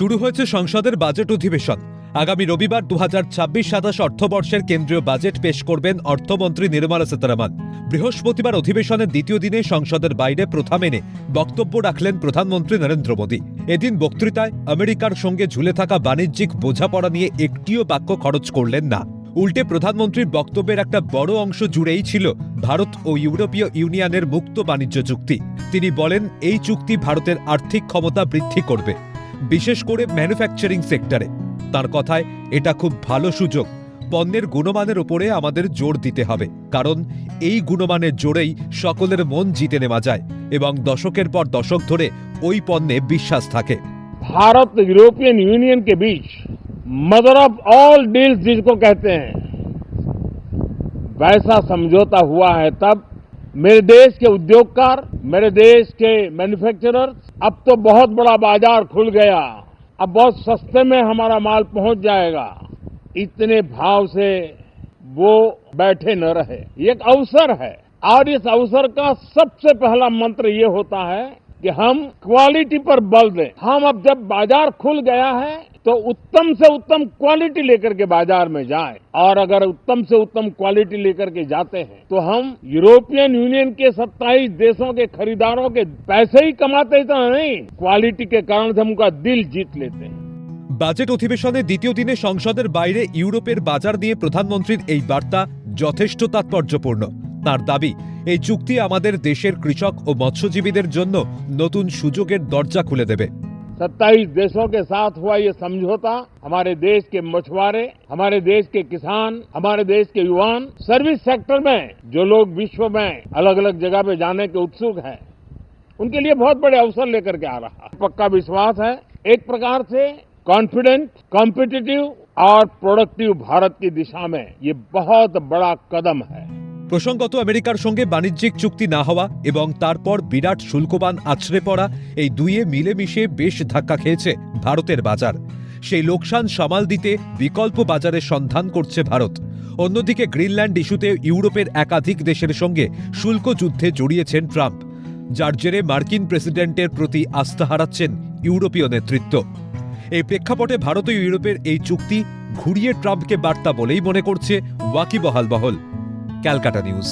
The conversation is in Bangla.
শুরু হয়েছে সংসদের বাজেট অধিবেশন। আগামী রবিবার দু হাজার ছাব্বিশ সাতাশ অর্থবর্ষের কেন্দ্রীয় বাজেট পেশ করবেন অর্থমন্ত্রী নির্মলা সীতারামন। বৃহস্পতিবার অধিবেশনের দ্বিতীয় দিনে সংসদের বাইরে প্রথা মেনে বক্তব্য রাখলেন প্রধানমন্ত্রী নরেন্দ্র মোদী। এদিন বক্তৃতায় আমেরিকার সঙ্গে ঝুলে থাকা বাণিজ্যিক বোঝাপড়া নিয়ে একটিও বাক্য খরচ করলেন না। উল্টে প্রধানমন্ত্রীর বক্তব্যের একটা বড় অংশ জুড়েই ছিল ভারত ও ইউরোপীয় ইউনিয়নের মুক্ত বাণিজ্য চুক্তি। তিনি বলেন, এই চুক্তি ভারতের আর্থিক ক্ষমতা বৃদ্ধি করবে। বিশেষ করে ম্যানুফ্যাকচারিং সেক্টরে তার কথায় এটা খুব ভালো সুযোগ পণ্যের গুণমানের উপরে আমাদের জোর দিতে হবে কারণ এই গুণমানের জোরেই সকলের মন জিতে নেওয়া যায় এবং দশকের পর দশক ধরে ওই পণ্যে বিশ্বাস থাকে भारत यूरोपियन यूनियन के बीच मदर ऑफ ऑल डील्स जिसको कहते हैं वैसा समझौता हुआ है तब मेरे देश के उद्योगकार, मेरे देश के मैन्युफैक्चरर्स अब तो बहुत बड़ा बाज़ार खुल गया। अब बहुत सस्ते में हमारा माल पहुँच जाएगा। इतने भाव से वो बैठे न रहे। एक अवसर है। और इस अवसर का सबसे पहला मंत्र ये होता है कि हम क्वालिटी पर बल दें। हम अब जब बाज़ार खुल गया है तो उत्तम से उत्तम क्वालिटी लेकर के बाजार में जाएं और अगर उत्तम से उत्तम क्वालिटी लेकर के जाते हैं तो हम यूरोपियन यूनियन के 27 देशों के खरीदारों के पैसे ही कमाते तो नहीं क्वालिटी के कारण से हम उनका दिल जीत लेते हैं বাজেট অধিবেশনের দ্বিতীয় দিনে সংসদের বাইরে ইউরোপের বাজার নিয়ে প্রধানমন্ত্রীর এই বার্তা যথেষ্ট তাৎপর্যপূর্ণ তার দাবি এই চুক্তি আমাদের দেশের কৃষক ও মৎস্যজীবীদের জন্য নতুন সুযোগের দরজা খুলে দেবে 27 देशों के साथ हुआ ये समझौता। हमारे देश के मछुआरे, हमारे देश के किसान, हमारे देश के युवान, सर्विस सेक्टर में जो लोग विश्व में अलग अलग जगह पे जाने के उत्सुक हैं, उनके लिए बहुत बड़े अवसर लेकर के आ रहा है। पक्का विश्वास है, एक प्रकार से कॉन्फिडेंट कॉम्पिटिटिव और प्रोडक्टिव भारत की दिशा में ये बहुत बड़ा कदम है। প্রসঙ্গত আমেরিকার সঙ্গে বাণিজ্যিক চুক্তি না হওয়া এবং তারপর বিরাট শুল্কবান আছড়ে পড়া এই দুইয়ে মিলেমিশে বেশ ধাক্কা খেয়েছে ভারতের বাজার। সেই লোকসান সামাল দিতে বিকল্প বাজারের সন্ধান করছে ভারত। অন্যদিকে গ্রিনল্যান্ড ইস্যুতে ইউরোপের একাধিক দেশের সঙ্গে শুল্ক যুদ্ধে জড়িয়েছেন ট্রাম্প, যার জেরে মার্কিন প্রেসিডেন্টের প্রতি আস্থা হারাচ্ছেন ইউরোপীয় নেতৃত্ব। এই প্রেক্ষাপটে ভারত ও ইউরোপের এই চুক্তি ঘুরিয়ে ট্রাম্পকে বার্তা বলেই মনে করছে ওয়াকিবহাল বহল। Calcutta news.